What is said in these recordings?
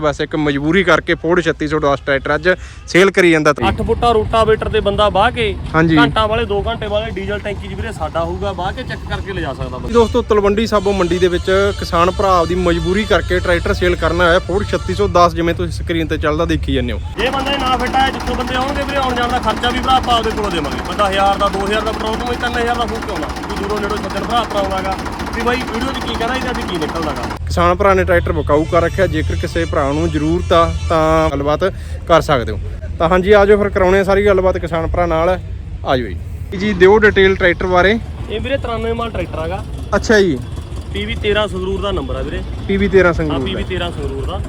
ਬਸ ਇੱਕ ਮਜਬੂਰੀ ਕਰਕੇ ਫੋਰਡ 3610 ਟਰੈਕਟਰ ਅੱਜ ਸੇਲ ਕਰੀ ਜਾਂਦਾ ਤੇ। 8 ਫੁੱਟਾ ਰੋਟਾਵੇਟਰ ਤੇ ਬੰਦਾ ਬਾਹ ਕੇ ਘੰਟਾ ਵਾਲੇ 2 ਘੰਟੇ ਵਾਲੇ ਡੀਜ਼ਲ ਟੈਂਕੀ 'ਚ ਵੀਰੇ ਸਾਡਾ ਹੋਊਗਾ ਬਾਹ ਕੇ ਚੈੱਕ ਕਰਕੇ ਲਿਜਾ ਸਕਦਾ ਬੰਦਾ। ਦੋਸਤੋ ਤਲਵੰਡੀ ਸਾਬੋ ਮੰਡੀ ਦੇ ਵਿੱਚ ਕਿਸਾਨ ਭਰਾ ਆਪਦੀ ਮਜਬੂਰੀ ਕਰਕੇ ਟਰੈਕਟਰ ਸੇਲ ਕਰਨਾ ਹੈ ਫੋਰਡ 3610 ਜਿਵੇਂ ਤੁਸੀਂ ਸਕਰੀਨ ਤੇ ਚੱਲਦਾ ਦੇਖੀ ਜਾਂਦੇ ਹੋ। ਜੇ ਬੰਦਾ ਨਾ ਫਿੱਟ ਹੈ ਜਿੱਥੋਂ ਬੰਦੇ ਆਉਣਗੇ ਵੀਰੇ ਆਉਣ ਜਾਣ ਦਾ ਖਰਚਾ ਵੀ ਭਰਾ ਆਪਾਂ ਆਪਦੇ ਕੋਲੋਂ ਦੇਵਾਂਗੇ। ਬੰਦਾ 1000 ਦਾ 2000 ਦਾ ਪੈਟਰੋਲ ਤੋਂ 3000 ਦਾ ਫੂਕ ਆਉਣਾ ਦੂਰੋਂ ਨੇੜੋਂ ਸੱਜਣ ਭਰਾ ਭਰਾਉਂਦਾਗਾ ਵੀ ਬਾਈ ਵੀਡੀਓ 'ਚ ਕੀ ਕਹਿੰਦਾ ਇਹਦਾ ਤੇ ਕੀ ਨਿਕਲਦਾਗਾ ਕਿਸਾਨ ਭਰਾ ਨੇ ਟਰੈਕਟਰ ਬਕਾਊ ਕਰ ਰੱਖਿਆ ਜੇਕਰ ਕਿਸੇ ਭਰਾ ਨੂੰ ਜ਼ਰੂਰਤ ਆ ਤਾਂ ਗੱਲਬਾਤ ਕਰ ਸਕਦੇ ਹੋ। ਤਾਂ ਹਾਂਜੀ ਆਜੋ ਫਿਰ ਕਰਾਉਣੇ ਆ ਸਾਰੀ ਗੱਲਬਾਤ ਕਿਸਾਨ ਭਰਾ ਨਾਲ। ਆਜੋ ਜੀ। ਜੀ ਦਿਓ ਡਿਟੇਲ ਟਰੈਕਟਰ ਬਾਰੇ। ਇਹ ਵੀਰੇ 93 ਮਾਲ ਟਰੈਕਟਰ ਹੈਗਾ। ਅੱਛਾ ਜੀ। PV 13 ਸੰਗਰੂਰ ਦਾ ਨੰਬਰ ਆ ਵੀਰੇ। PB 13 ਹਾਂ ਸੰਗਰੂਰ PV 13 ਸੰਗਰੂਰ ਦਾ।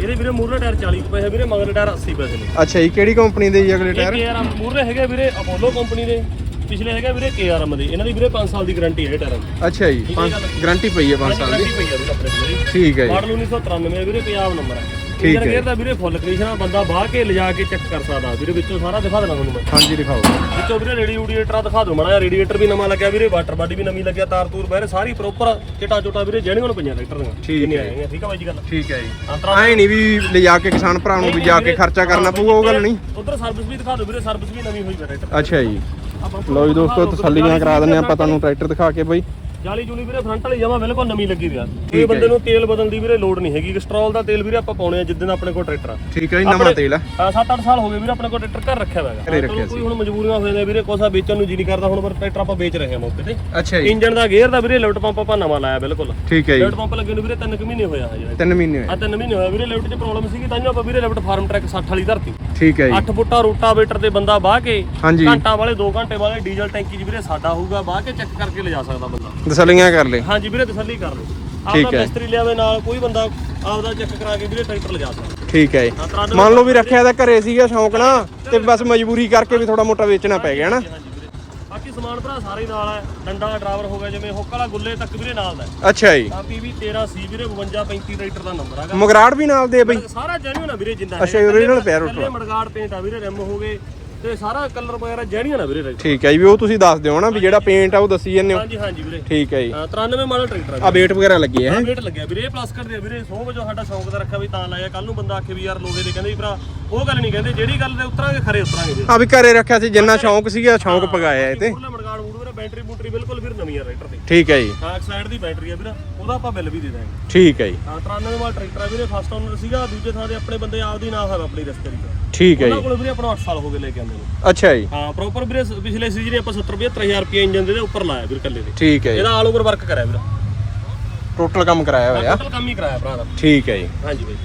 ਇਹਦੇ ਵੀਰੇ ਮੂਰਲੇ ਟਾਇਰ 40 ਕੁ ਪੈਸੇ ਵੀਰੇ ਮਗਰਲੇ ਟਾਇਰ 80 ਪੈਸੇ ਨੇ। ਅੱਛਾ ਜੀ ਕਿਹੜੀ ਕੰਪਨੀ ਦੇ ਜੀ ਅਗਲੇ ਇਹ ਟਾਇਰ? KRM ਮੂਰਲੇ ਹੈਗੇ ਵੀਰੇ ਅਪੋਲੋ ਕੰਪਨੀ ਦੇ। ਪਿਛਲੇ ਹੈਗੇ ਵੀਰੇ KRM ਦੇ। ਇਹਨਾਂ ਦੀ ਵੀਰੇ 5 ਸਾਲ ਦੀ ਗਾਰੰਟੀ ਹੈ ਇਹ ਟਾਇਰਾਂ ਦੀ। ਅੱਛਾ ਜੀ ਠੀਕ ਹੈ ਗੱਲ। ਗਾਰੰਟੀ ਪਈ ਹੈ 5 ਸਾਲ ਦੀ? ਗਾਰੰਟੀ ਪਈ ਆ ਵੀਰੇ ਆਪਣੇ ਕੋਲ ਜੀ। ਠੀਕ ਹੈ ਜੀ। ਮਾਡਲ 1993 ਵੀਰੇ ਪੰਜਾਬ ਨੰਬਰ ਹੈ। ਠੀਕ ਹੈ। ਗੇਅਰ ਦਾ ਵੀਰੇ ਫੁੱਲ ਕੰਡੀਸ਼ਨ ਆ ਬੰਦਾ ਬਾਹ ਕੇ ਲਿਜਾ ਕੇ ਚੈੱਕ ਕਰ ਸਕਦਾ। ਵੀਰੇ ਵਿੱਚੋਂ ਸਾਰਾ ਦਿਖਾ ਦੇਣਾ ਤੁਹਾਨੂੰ ਮੈਂ। ਹਾਂਜੀ ਦਿਖਾਓ। ਵਿੱਚੋਂ ਵੀਰੇ ਰੇਡੀਏਟਰ ਦਿਖਾ ਦੋ ਮਾੜਾ ਜਿਹਾ। ਰੇਡੀਏਟਰ ਵੀ ਨਵਾਂ ਲੱਗਿਆ ਵੀਰੇ ਵਾਟਰ ਬਾਡੀ ਵੀ ਨਵੀਂ ਲੱਗਿਆ ਤਾਰ ਤੂਰ ਬਾਰੇ ਸਾਰੀ ਪ੍ਰੋਪਰ ਚਿੱਟਾ ਚੋਟਾ ਵੀਰੇ ਜੈਨੂਅਲ ਪਈਆਂ ਟਰੈਕਟਰ ਦੀਆਂ। ਠੀਕ ਜਿੰਨੀਆਂ ਹੈ। ਆਏਗੀਆਂ ਠੀਕ ਆ ਬਾਈ ਜੀ ਗੱਲ? ਠੀਕ ਹੈ ਜੀ। ਅੰਤਰਾ ਐ ਨਹੀਂ ਵੀ ਲਿਜਾ ਕੇ ਕਿਸਾਨ ਭਰਾ ਨੂੰ ਵੀ ਜਾ ਕੇ ਖਰਚਾ ਕਰਨਾ ਪਊਗਾ ਉਹ ਗੱਲ ਨਹੀਂ। ਉਧਰ ਸਰਵਿਸ ਵੀ ਦਿਖਾ ਦਿਓ ਵੀਰੇ ਸਰਵਿਸ ਵੀ ਨਵੀਂ ਹੋਈ ਹੈ ਟਰੈਕਟਰ ਅੱਛਾ ਜੀ। ਲਓ ਜੀ ਦੋਸਤੋ ਤਸੱਲੀਆਂ ਕਰਾ ਦਿੰਦੇ ਆਪਾਂ ਤੁਹਾਨੂੰ ਟਰੈਕਟਰ ਦਿਖਾ ਕੇ ਬਈ। ਜਾਲੀ ਜੂਲੀ ਵੀਰੇ ਫਰੰਟ ਵਾਲੀ ਜਮਾ ਬਿਲਕੁਲ ਨਵੀਂ ਲੱਗੀ ਵੀਰੇ ਇਹ ਬੰਦੇ ਨੂੰ ਤੇਲ ਬਦਲਣ ਦੀ ਵੀਰੇ ਲੋੜ ਨਹੀਂ ਹੈਗੀ। ਸਟਰੋਲ ਦਾ ਤੇਲ ਵੀਰੇ ਆਪਾਂ ਪਾਉਣੇ ਆ ਜਿੱਦਣ ਆਪਣੇ ਕੋਲ ਟਰੈਕਟਰ ਆ। ਠੀਕ ਹੈ ਜੀ ਨਵਾਂ ਤੇਲ ਆ। 7-8 ਸਾਲ ਹੋ ਗਏ ਵੀਰੇ ਆਪਣੇ ਕੋਲ ਟਰੈਕਟਰ ਘਰ ਰੱਖਿਆ ਹੋਇਆ ਕੋਈ ਹੁਣ ਮਜਬੂਰੀਆਂ ਹੋ ਜਾਂਦੀਆਂ ਵੀਰੇ ਕੋਸਾ ਵੇਚਣ ਨੂੰ ਜੀ ਨਹੀਂ ਕਰਦਾ ਹੁਣ ਪਰ ਟਰੈਕਟਰ ਆਪਾਂ ਵੇਚ ਰਹੇ ਹਾਂ ਮੌਕੇ ਤੇ। ਅੱਛਾ ਜੀ। ਇੰਜਨ ਦਾ ਗੇਅਰ ਦਾ ਵੀਰੇ ਲਿਫਟ ਪੰਪ ਆਪਾਂ ਨਵਾਂ ਲਾਇਆ ਬਿਲਕੁਲ। ਠੀਕ ਹੈ ਜੀ। ਲਿਫਟ ਪੰਪ ਲੱਗੇ ਨੂੰ ਵੀਰੇ 3 ਮਹੀਨੇ ਹੋਇਆ ਹਜੇ। 3 ਮਹੀਨੇ ਹੋਏ ਆ। 3 ਮਹੀਨੇ ਹੋਇਆ ਵੀਰੇ ਲਿਫਟ 'ਚ ਪ੍ਰੋਬਲਮ ਸੀਗੀ ਤਾਂ ਆਪਾਂ ਵੀਰੇ ਲਿਫਟ ਫਾਰਮ ਟਰੈਕ 60 ਵਾਲੀ ਧਰਤੀ। ਠੀਕ ਹੈ ਜੀ। 8 ਫੁੱਟਾ ਰੋਟਾਵੇਟਰ ਤੇ ਬੰਦਾ ਬਾਹ ਕੇ ਹਾਂਜੀ। ਘੰਟਾ ਵਾਲੇ 2 ਘੰਟੇ ਵਾਲੇ ਡੀਜ਼ਲ ਟੈਂਕੀ 'ਚ ਵੀਰੇ ਸਾਡਾ ਹੋਊਗਾ ਬਾਹ ਕੇ ਚੈੱਕ ਕਰਕੇ ਲਿਜਾ ਸਕਦਾ ਬੰਦਾ। ਤਸੱਲੀਆਂ ਕਰ ਲੈ। ਹਾਂਜੀ ਵੀਰੇ ਤਸੱਲੀ ਕਰ ਲਓ ਠੀਕ ਆਪਦਾ ਹੈ। ਮਿਸਤਰੀ ਲਿਆਵੇ ਨਾਲ ਕੋਈ ਬੰਦਾ ਆਪਦਾ ਚੈੱਕ ਕਰਾ ਕੇ ਵੀਰੇ ਟਰੈਕਟਰ ਲਿਜਾ ਸਕਦਾ। ਠੀਕ ਹੈ ਜੀ। ਮੰਨ ਲਓ ਵੀ ਰੱਖਿਆ ਤਾਂ ਘਰੇ ਸੀਗਾ ਸ਼ੌਂਕ ਨਾ ਤੇ ਬਸ ਮਜਬੂਰੀ ਕਰਕੇ ਵੀ ਥੋੜਾ ਮੋਟਾ ਵੇਚਣਾ ਪੈ ਗਿਆ ਨਾ। ਬਾਕੀ ਸਮਾਨ ਭਰਾ ਸਾਰੇ ਨਾਲ ਹੈ ਡੰਡਾ ਡਰਾਈਵਰ ਹੋ ਗਿਆ ਜਿਵੇਂ ਹੁੱਕ ਵਾਲਾ ਗੁੱਲੇ ਤੱਕ ਵੀਰੇ ਨਾਲ ਦਾ। ਅੱਛਾ ਜੀ। ਆ ਪੀਵੀ 13 ਸੀ ਵੀਰੇ 5235 ਟਰੈਕਟਰ ਦਾ ਨੰਬਰ ਹੈਗਾ। ਮਗਰਾੜ ਵੀ ਨਾਲ ਦੇ ਬਈ? ਸਾਰਾ ਜੈਨੂਨ ਆ ਵੀਰੇ ਜਿੰਦਾ ਅੱਛਾ, original ਰੋਟਰ। ਕੱਲੇ ਮੜਗਾੜ ਪੇਂਟ ਆ ਵੀਰੇ ਰਿਮ ਹੋ ਗਏ। ਤੇ ਸਾਰਾ ਕਲਰ ਵਗੈਰਾ ਜੈਨੂਨ ਆ ਵੀਰੇ ਟਰੈਕਟਰ ਠੀਕ ਹੈ ਜੀ ਵੀ ਉਹ ਤੁਸੀਂ ਦੱਸ ਦਿਓ ਨਾ ਵੀ ਜਿਹੜਾ ਪੇਂਟ ਆ ਉਹ ਦੱਸੀ ਜਾਂਦੇ ਹੋ। ਹਾਂਜੀ ਹਾਂਜੀ ਵੀਰੇ। ਠੀਕ ਹੈ ਜੀ। ਹਾਂ, 93 ਮਾਡਲ ਟਰੈਕਟਰ ਆ ਵੇਟ ਵਗੈਰਾ ਲੱਗੀ ਹੈ। ਆ ਵੇਟ ਲੱਗਿਆ ਵੀਰੇ ਇਹ ਪਲੱਸ ਕਰਦੇ ਆ ਵੀਰੇ। 100 ਵਜੋਂ ਸਾਡਾ ਸ਼ੌਂਕ ਦਾ ਰੱਖਿਆ ਵੀ ਤਾਂ ਲਾਇਆ। ਕੱਲ ਨੂੰ ਬੰਦਾ ਆਖੇ ਵੀ ਯਾਰ ਲੋਗੇ ਦੇ ਕਹਿੰਦੇ ਵੀ ਭਰਾ ਉਹ ਗੱਲ ਨਹੀਂ ਕਹਿੰਦੇ। ਜਿਹੜੀ ਗੱਲ ਤੇ ਉਤਰਾਂਗੇ ਖਰੇ ਉਤਰਾਂਗੇ ਵੀਰੇ। ਆ ਵੀ ਘਰੇ ਰੱਖਿਆ ਸੀ ਜਿੰਨਾ ਸ਼ੌਂਕ ਸੀਗਾ ਸ਼ੌਂਕ ਪਗਾਇਆ ਇਹ ਤੇ। ਮੂਰਲੇ ਬੈਟਰੀ ਬੂਟਰੀ ਬਿਲਕੁਲ ਫਿਰ ਨਵੀਂ ਆ ਟਰੈਕਟਰ ਦੀ। ਠੀਕ ਹੈ ਜੀ। ਹਾਂ ਇੱਕ ਸਾਈਡ ਦੀ ਬੈਟਰੀ ਆ ਵੀਰੇ ਉਹਦਾ ਆਪਾਂ ਬਿੱਲ ਵੀ ਦੇ ਦਾਂਗੇ। ਠੀਕ ਹੈ ਜੀ। ਹਾਂ 93 ਵਾਲਾ ਟਰੈਕਟਰ ਆ ਵੀਰੇ ਫਸਟ ਓਨਰ ਸੀਗਾ ਦੂਜੇ ਥਾਂ ਦੇ ਆਪਣੇ ਬੰਦੇ ਆਪਦੀ ਨਾ ਹੋਇਆ ਆਪਣੀ ਰਸਤੇ ਦੀ। ਠੀਕ ਹੈ ਉਹਨਾਂ ਜੀ। ਕੋਲ ਵੀਰੇ ਆਪਣਾ 8 ਸਾਲ ਹੋ ਗਏ ਲੈ ਕੇ ਆਉਂਦੇ ਨੂੰ। ਅੱਛਾ ਜੀ। ਹਾਂ ਪ੍ਰੋਪਰ ਵੀਰੇ ਸ- ਪਿਛਲੇ ਸੀਜ਼ਨ ਆਪਾਂ 70 75000 ਰੁਪਏ ਇੰਜਨ ਦੇ ਉੱਪਰ ਲਾਇਆ ਵੀਰ ਕੱਲੇ ਦੇ। ਠੀਕ ਹੈ ਜੀ। ਇਹਦਾ ਆਲ ਓਵਰ ਵਰਕ ਕਰਿਆ ਵੀਰ। ਟੋਟਲ ਕੰਮ ਕਰਾਇਆ ਹੋਇਆ। ਟੋਟਲ ਕੰਮ ਹੀ ਕਰਾਇਆ ਭਰਾ ਦਾ। ਠੀਕ ਹੈ ਜੀ। ਹਾਂਜੀ ਬਾਈ।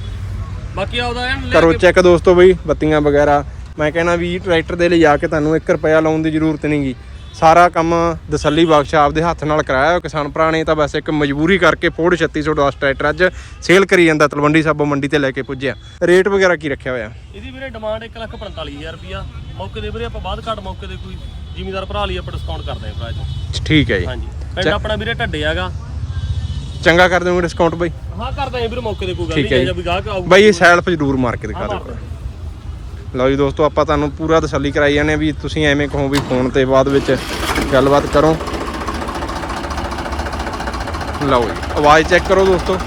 ਬਾਕੀ ਆਪਦਾ ਐਨ ਕਰੋ ਚੈੱਕ ਦੋਸਤੋ ਬਈ ਬੱਤੀਆਂ ਵਗੈਰਾ। ਮੈਂ ਕਹਿੰਦਾ ਵੀ ਟਰੈਕਟਰ ਦੇ ਲਈ ਜਾ ਕੇ ਤੁਹਾਨੂੰ 1 ਰੁਪਿਆ ਲਾਉਣ ਦੀ ਜ਼ਰੂਰਤ ਨਹੀਂਗੀ ਸਾਰਾ ਕੰਮ ਦਸੱਲੀ ਬਖਸ਼ ਆਪਦੇ ਹੱਥ ਨਾਲ ਕਰਾਇਆ। ਹੋਇਆ ਕਿਸਾਨ ਭਰਾ ਨੇ ਤਾਂ ਬਸ ਇੱਕ ਮਜਬੂਰੀ ਕਰਕੇ ਫੋਰਡ 3610 ਟਰੈਕਟਰ ਅੱਜ ਸੇਲ ਕਰੀ ਜਾਂਦਾ ਤਲਵੰਡੀ ਸਾਬੋ ਮੰਡੀ ਤੇ ਲੈ ਕੇ ਪੁੱਜਿਆ। ਰੇਟ ਵਗੈਰਾ ਕੀ ਰੱਖਿਆ ਹੋਇਆ? ਇਹਦੀ ਵੀਰੇ ਡਿਮਾਂਡ 145000 ਰੁਪਿਆ ਮੌਕੇ ਦੇ ਵੀਰੇ ਆਪਾਂ ਬਾਅਦ ਘੱਟ ਮੌਕੇ ਦੇ ਕੋਈ ਜ਼ਿਮੀਦਾਰ ਭਰਾ ਲਈ ਆਪਾਂ ਡਿਸਕਾਊਂਟ ਕਰਦੇ ਹਾਂ ਭਰਾ ਜੀ। ਠੀਕ ਹੈ ਜੀ। ਹਾਂਜੀ। ਪਿੰਡ ਆਪਣਾ ਵੀਰੇ ਢੱਡੇ ਹੈਗਾ। ਚੰਗਾ ਕਰ ਦਿਓਗੇ ਡਿਸਕਾਊਂਟ ਬਈ? ਹਾਂ ਕਰਦੇ ਹਾਂ ਵੀਰੇ ਮੌਕੇ ਦੇ ਕੋਈ ਗੱਲ ਨਹੀਂ ਜੀ। ਵੀ ਗਾਹਕ ਆਊ ਬਾਈ ਇਹ ਸੈਲਫ ਜ਼ਰੂਰ ਮਾਰ ਕੇ ਦਿਖਾ ਦਿਓ। ਲਓ ਜੀ ਦੋਸਤੋ, ਆਪਾਂ ਤੁਹਾਨੂੰ ਪੂਰਾ ਤਸੱਲੀ ਕਰਾਈ ਜਾਂਦੇ ਹਾਂ ਵੀ ਤੁਸੀਂ ਐਵੇਂ ਕਹੋ ਵੀ ਫੋਨ ਤੇ ਬਾਅਦ ਵਿੱਚ ਗੱਲਬਾਤ ਕਰੋ। ਲਓ ਜੀ, ਆਵਾਜ਼ ਚੈੱਕ ਕਰੋ ਦੋਸਤੋ।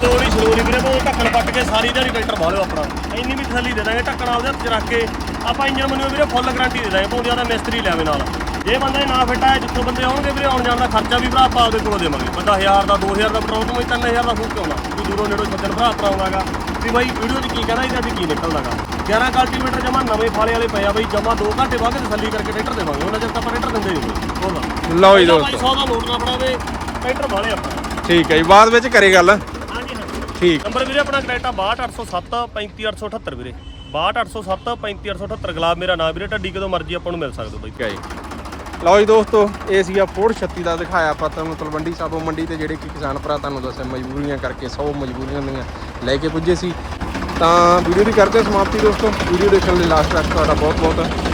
ਸਲੋਰੀ ਵੀਰੇ ਭਾਵੇਂ ਢੱਕਣ ਪੱਟ ਕੇ ਸਾਰੀ ਦਿਹਾੜੀ ਟਰੈਕਟਰ ਬਾਹ ਆਪਣਾ। ਇੰਨੀ ਵੀ ਤਸੱਲੀ ਦੇ ਦਾਂਗੇ, ਢੱਕਣ ਆਪਦੇ ਹੱਥ 'ਚ ਰੱਖ ਕੇ। ਆਪਾਂ ਇੰਜਨ ਮੰਨਿਓ ਵੀਰੇ ਫੁੱਲ ਗਾਰੰਟੀ ਦੇ ਦਾਂਗੇ ਭਾਵੇਂ ਜ਼ਿਆਦਾ ਮਿਸਤਰੀ ਲਿਆਵੇ ਨਾਲ। ਜੇ ਬੰਦਾ ਨਾ ਫਿੱਟ ਹੈ ਜਿੱਥੋਂ ਬੰਦੇ ਆਉਣਗੇ ਵੀਰੇ ਆਉਣ ਜਾਣ ਦਾ ਖਰਚਾ ਵੀ ਭਰਾ ਆਪਾਂ ਆਪਦੇ ਕੋਲੋਂ ਦੇਵਾਂਗੇ। ਬੰਦਾ 1000 ਦਾ 2000 ਦਾ ਪੈਟਰੋਲ ਤੋਂ 3000 ਦਾ ਫੂਕ ਆਉਣਾ ਕੋਈ ਦੂਰੋਂ ਨੇੜੋਂ ਸੱਜਣ ਭਰਾ ਭਰਾਉਂਦਾਗਾ ਵੀ ਬਾਈ ਵੀਡੀਓ 'ਚ ਕੀ ਕਹਿੰਦਾ ਇਹਦਾ ਤੇ ਕੀ ਨਿਕਲਦਾਗਾ 11 ਕਲਟੀਵੇਟਰ ਜਮਾ ਨਵੇਂ ਫਾਲੇ ਵਾਲੇ ਪਏ ਆ ਬਾਈ ਜਮਾ 2 ਘੰਟੇ ਬਾਅਦ ਤਸੱਲੀ ਕਰਕੇ ਟਰੈਕਟਰ ਦੇਵਾਂਗੇ। ਉਹਨਾਂ ਚਿਰ ਤਾਂ ਆਪਾਂ ਟਰੈਕਟਰ ਦਿੰਦੇ ਨਹੀਂ ਲਓ ਜੀ ਦੋਸਤੋ। 100 ਦਾ ਲੋਡ ਨਾ ਫੜਾਵੇ ਟਰੈਕਟਰ ਵਾਲੇ ਆਪਾਂ। ਠੀਕ ਹੈ ਜੀ ਬਾਅਦ ਵਿੱਚ ਕਰੇ ਗੱਲ। ਹਾਂਜੀ ਹਾਂਜੀ। ਠੀਕ। ਨੰਬਰ ਵੀਰੇ ਆਪਣਾ ਕਨੈਕਟਾ 62807 35878 ਵੀਰੇ। 62807 35878 ਗੁਲਾਬ ਮੇਰਾ ਨਾਮ ਵੀਰੇ, ਢੱਡੀ ਕਦੋਂ ਮਰਜ਼ੀ ਆਪਾਂ ਨੂੰ ਮਿਲ ਸਕਦੇ ਹੋ ਬਾਈ। ਠੀਕ ਹੈ ਜੀ। ਲਓ ਜੀ ਦੋਸਤੋ, ਇਹ ਸੀਗਾ ਫੋਰਡ 36 ਦਾ ਦਿਖਾਇਆ ਆਪਾਂ ਤੁਹਾਨੂੰ, ਤਲਵੰਡੀ ਸਾਬੋ ਮੰਡੀ ਤੇ ਜਿਹੜੇ ਕਿ ਕਿਸਾਨ ਭਰਾ ਤੁਹਾਨੂੰ ਦੱਸਿਆ, ਮਜਬੂਰੀਆਂ ਕਰਕੇ 100 ਮਜਬੂਰੀਆਂ ਦੀਆਂ ਲੈ ਕੇ ਪੁੱਜੇ ਸੀ। ਤਾਂ ਵੀਡੀਓ ਦੀ ਕਰਦੇ ਹਾਂ ਸਮਾਪਤੀ ਦੋਸਤੋ, ਵੀਡੀਓ ਦੇਖਣ ਲਈ ਲਾਸਟ ਤੱਕ ਤੁਹਾਡਾ ਬਹੁਤ ਬਹੁਤ